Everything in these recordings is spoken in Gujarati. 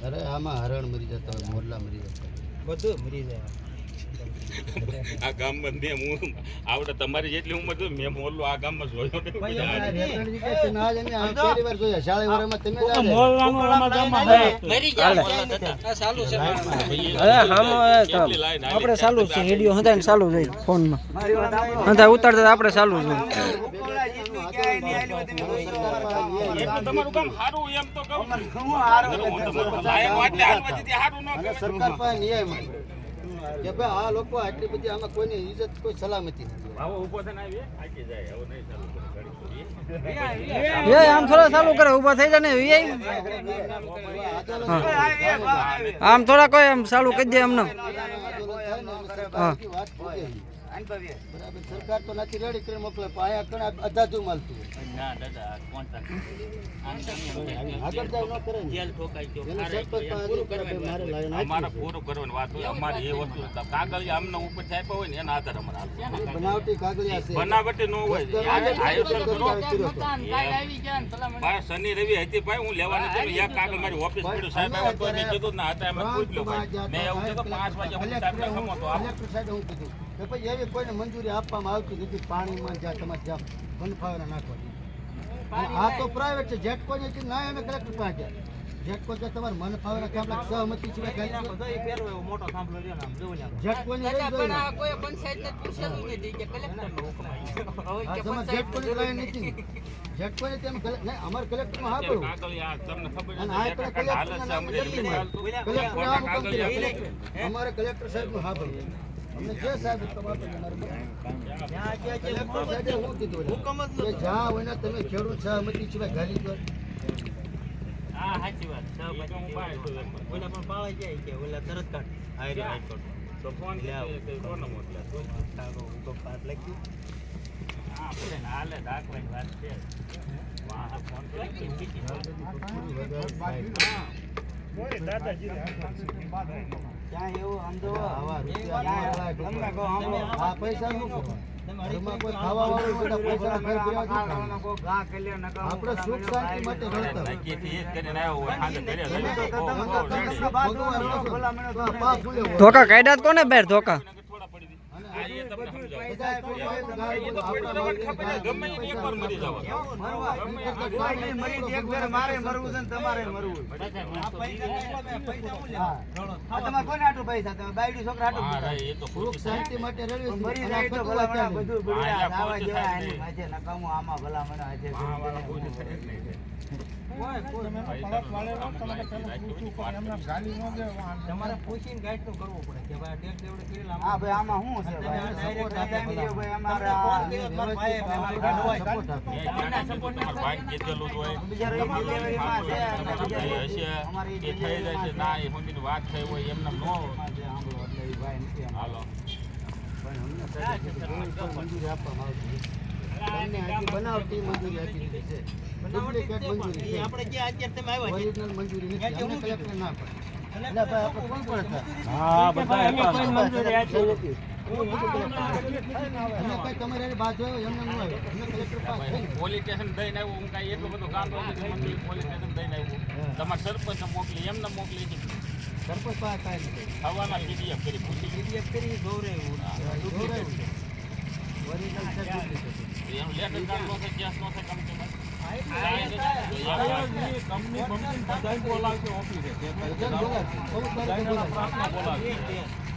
અરે આમાં હરણ મરી જતા હોય મોરલા મરી જતા બધું મરી જાય. આ ગામમાં મેં હું આવડે તમારી જેટલી ઉંમર છે મેં મોલ્લો આ ગામમાં જોયો છે? ના ચાલુ. છે. આપણે ચાલુ છે રેડિયો હંધાઈને ચાલુ જ હોય ફોનમાં. હતા ઉતારતા આપણે ચાલુ જ હોય. તમારું કામ સારું એમ તો કહું ન સરકાર પાસે ન્યાય માંગે. કે ભાઈ આ લોકો આટલી બધી આમાં કોઈની ઇજ્જત કોઈ સલામતી નથી આમ થોડા ચાલુ કરે ઊભા થઈ જાય ને આમ થોડા કોઈ આમ ચાલુ કરી દે એમને આંદોલન થાય ને એટલે સરકારની વાત પૂછે. બરાબર સરકાર તો નથી રેડી કરી મોકલે પણ આયા ઘણા અધાધું માલતું ના દાદા આગળ જાવ ન કરે જેલ ઠોકાઈ ગયો એને ખારાઈ સરપંચ ગયો. પાસે પૂરું અમારે કરવાની વાત હોય. અમારે એ વસ્તુ કાગળ અમને ઉપર આપ્યા હોય ને એના આધારે અમારે. બનાવટી કાગળિયા બનાવટી ન હોય. શનિ રવિ હતી ભાઈ હું લેવાનું એક કાગળ મારી ઓફિસ પડ્યું સાહેબ આવ્યા તો મેં કીધું ના હતા એમ પૂછ લો મેં એવું કીધું પાંચ વાગે હું સાહેબ ને તો આવો. કલેક્ટર હું કીધું. કે ભાઈ એવી કોઈને મંજૂરી આપવામાં આવતી નથી પાણીમાં જ્યાં તમારે જ્યાં બનફાવરા નાખવાની આ તો પ્રાઇવેટ છે જેટકો ને છે, ના અમે કલેક્ટર પાસે. ગયા જેટકો જે તમારે મન કે આપણે સહમતી સિવાય મોટો થાંભલો રહ્યો આમ જેટકો ને પૂછેલું નથી કે હુકમ આવ્યો. જેટકો ની. નથી જેટકો ને તેમ નહીં, અમારે તમને ખબર અને આ કલેક્ટર હાલત છે નામ અમને નથી નથી મળતું. ચાલતું. કલેક્ટર ખોટા નામ કાગળ ઉપર યાદ કલેક્ટર. અમારે કલેક્ટર સાહેબનું હા પડવું અમને જે સાહેબ છે છે? કે જ્યાં હોય ને તમે ખેડૂત સહમતી સિવાય ઘાલી દો હા સાચી વાત છ તો હું બહાર છું એમ. ઓલા પણ પાળાઈ જાય કે ઓલા તરત કાઢ હાય રે હાય તો ફોન લે આવો. કે તો પાસ લાગ્યું. હા, ને હાલે દાખલાની વાત છે. વાહ, ફોન કરી બીજી વાત. જો રૂપિયા ક્યાં રૂપિયા. આ પૈસા? આપણે સુખ શાંતિ માટે. ધોકા કાઢ્યા કોને બેર ધોકા? મરી મરવું છે તમારે મરવું ગાઈડ તમારે કોને હાટું પૈસા તમે બાયડી છોકરા હાટું હા, પૈસા? રે, એ તો માટે મરી જાય ભલા બધું આવા જેવા નકામું આમાં ભલા મને. તમારે પૂછીને કરવું પડે કે ભાઈ આમાં શું છે વાત થઈ હોય એમને ન. હાલો. મંજૂરી આપવામાં આવતી તમને હજી બનાવટી મંજૂરી આપી દીધી છે. ડુપ્લિકેટ મંજૂરી છે? આપણે જે અત્યારે તમે આવ્યા છે? ઓરિજિનલ મંજૂરી નથી. અમને કલેક્ટર ના પડે. એટલે ભાઈ આપણે કોણ પણ હતા હા બધા મંજૂરી આપી પોલીસ સ્ટેશન દઈને આવ્યું હું કાંઈ એટલું બધું કામ નથી મને પોલીસ સ્ટેશન દઈને આવ્યું તમારા સરપંચ મોકલી એમને મોકલી સરપંચ પાસે કાંઈ નથી હવાના પીડીએફ કરી પૂછી PDF કરી ગૌરવ જોવડાવ્યું છે. ઓરિજિનલ છે ડુપ્લિકેટ એમ લેટર કામ ન થાય કેસ ન થાય કમ બોલાવશે. ચૌદ બોલાવશે.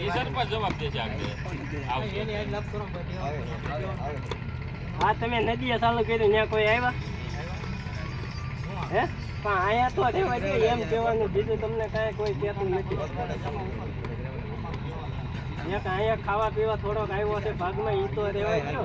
ઈ સરપંચ જવાબ દેશે હા તમે નદીએ ચાલુ કર્યું ત્યાં કોઈ આવ્યા? હે? પણ અહીંયા તો રહેવા દે એમ કહેવાનું. બીજું તમને કાંઈ કોઈ કહેતું નથી. એક અહીંયા ખાવા પીવા થોડોક આવ્યો છે ભાગમાં એ તો રહેવાય ગયો